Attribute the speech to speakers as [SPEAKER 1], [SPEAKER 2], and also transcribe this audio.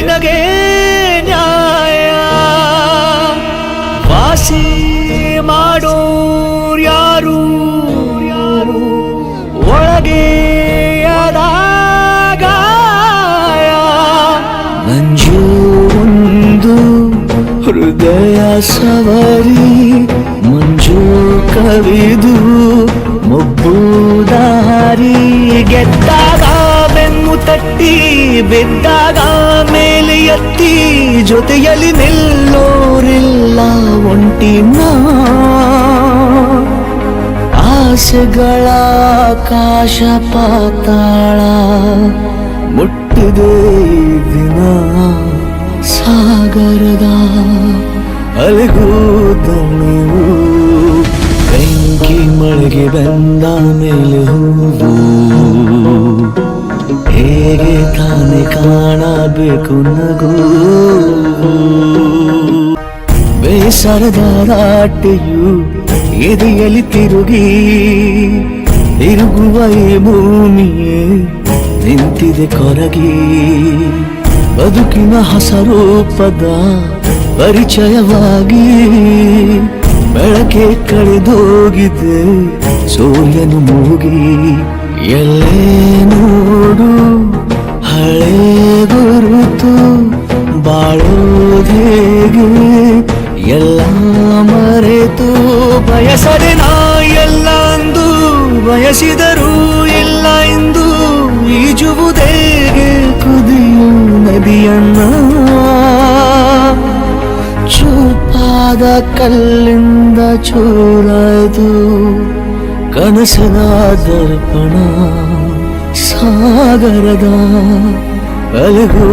[SPEAKER 1] ನಿಮಗೆ ನ್ಯಾಯ. ವಾಸಿ ಮಾಡೋ ಯಾರು? ಯಾರು ಒಳಗೆ ಮಂಜು ಒಂದು ಹೃದಯ ಸವರಿ ಮಂಜು ಕವಿದು ತಟ್ಟಿ ಬಿದ್ದಾಗ ಮೇಲೆ ಎತ್ತಿ ಜೊತೆಯಲ್ಲಿ ನಿಲ್ಲೋರಿಲ್ಲ ಒಂಟಿನ ಆಸೆಗಳ ಆಕಾಶ ಪಾತಾಳ ಮುಟ್ಟಿದೆ ದಿನ ಸಾಗರದ ಅಲೆಗೂ ದಣಿವು. ಬೆಂಕಿ ಮಳೆಗೆ ಬಂದ ಮೇಲೆ ಹೂವು. ಕಾಣಬೇಕು ನಗು. ಬೇಸರದ ರಾಟೆಯು ಎದೆಯಲ್ಲಿ ತಿರುಗಿ, ತಿರುಗುವ ಈ ಭೂಮಿಯೇ ನಿಂತಿದೆ ಕೊರಗಿ. ಬದುಕಿನ ಹಸರೂಪದ ಪರಿಚಯವಾಗಿ ಬೆಳಕೆ ಕಳೆದೋಗಿದೆ, ಸೂರ್ಯನು ಮೂಗಿ, ಎಲ್ಲೇ ಮರೆತು ಬಯಸದೆ ನಾ ಎಲ್ಲ ಅಂದು, ಬಯಸಿದರೂ ಇಲ್ಲ ಎಂದು ಈಜುವುದೇಗೆ ಕುದಿಯು ನದಿಯನ್ನ. ಚೂಪಾದ ಕಲ್ಲಿಂದ ಚೂರಾಯ್ದು ಕನಸದ ದರ್ಪಣ ಸಾಗರದ ಅಲೆಗೂ.